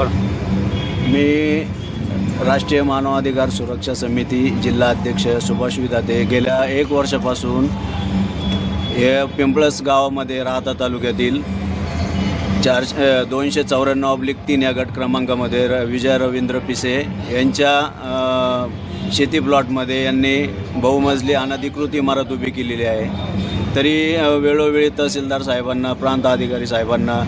मी राष्ट्रीय मानवाधिकार सुरक्षा समिती जिल्हा अध्यक्ष सुभाष विधाते गेल्या एक वर्षापासून हे पिंपळस गावामध्ये राहता तालुक्यातील चार दोनशे चौऱ्याण्णव ऑब्लिक तीन या गट क्रमांकामध्ये र विजय रवींद्र पिसे यांच्या शेती प्लॉटमध्ये यांनी बहुमजली अनधिकृत इमारत उभी केलेली आहे. तरी वेळोवेळी तहसीलदार साहेबांना प्रांत अधिकारी साहेबांना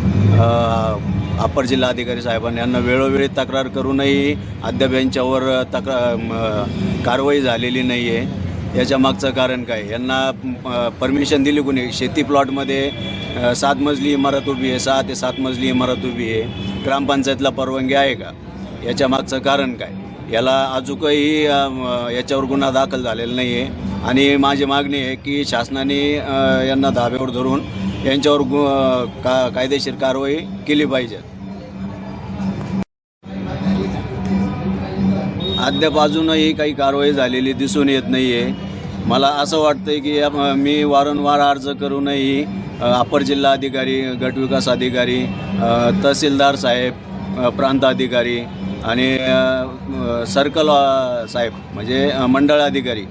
अपर जिल्हा अधिकारी यांना वेळोवेळी तक्रार करूनही अद्याप यांच्यावर तक्रार कारवाई झालेली नाही आहे याच्या मागचं कारण काय? यांना परमिशन दिली कोणी? शेती प्लॉटमध्ये सात मजली इमारत उभी आहे. सहा ते सात मजली इमारत उभी आहे. ग्रामपंचायतला परवानगी आहे का? याच्या मागचं कारण काय? याला अजूनही याच्यावर गुन्हा दाखल झालेला नाही आहे आणि माझी मागणी आहे की शासनाने यांना धाब्यावर धरून यांच्यावर गु का कायदेशीर कारवाई केली पाहिजे. अद्याप अजूनही काही कारवाई झालेली दिसून येत नाही आहे मला असं वाटतं की मी वारंवार अर्ज करूनही अपर जिल्हा अधिकारी गटविकास अधिकारी तहसीलदार साहेब प्रांताधिकारी आणि सर्कल साहेब म्हणजे मंडळाधिकारी मंडळ अधिकारी.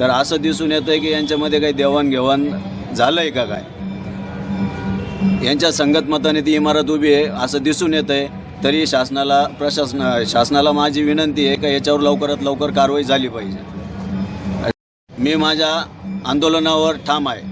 तर असं दिसून येतं आहे की यांच्यामध्ये काही देवाणघेवाण झालं आहे का काय? यांच्या संगतमताने ती इमारत उभी आहे असं दिसून येतं आहे तरी शासनाला प्रशासन शासनाला माझी विनंती आहे का याच्यावर लवकरात लवकर कारवाई झाली पाहिजे. मी माझ्या आंदोलनावर ठाम आहे.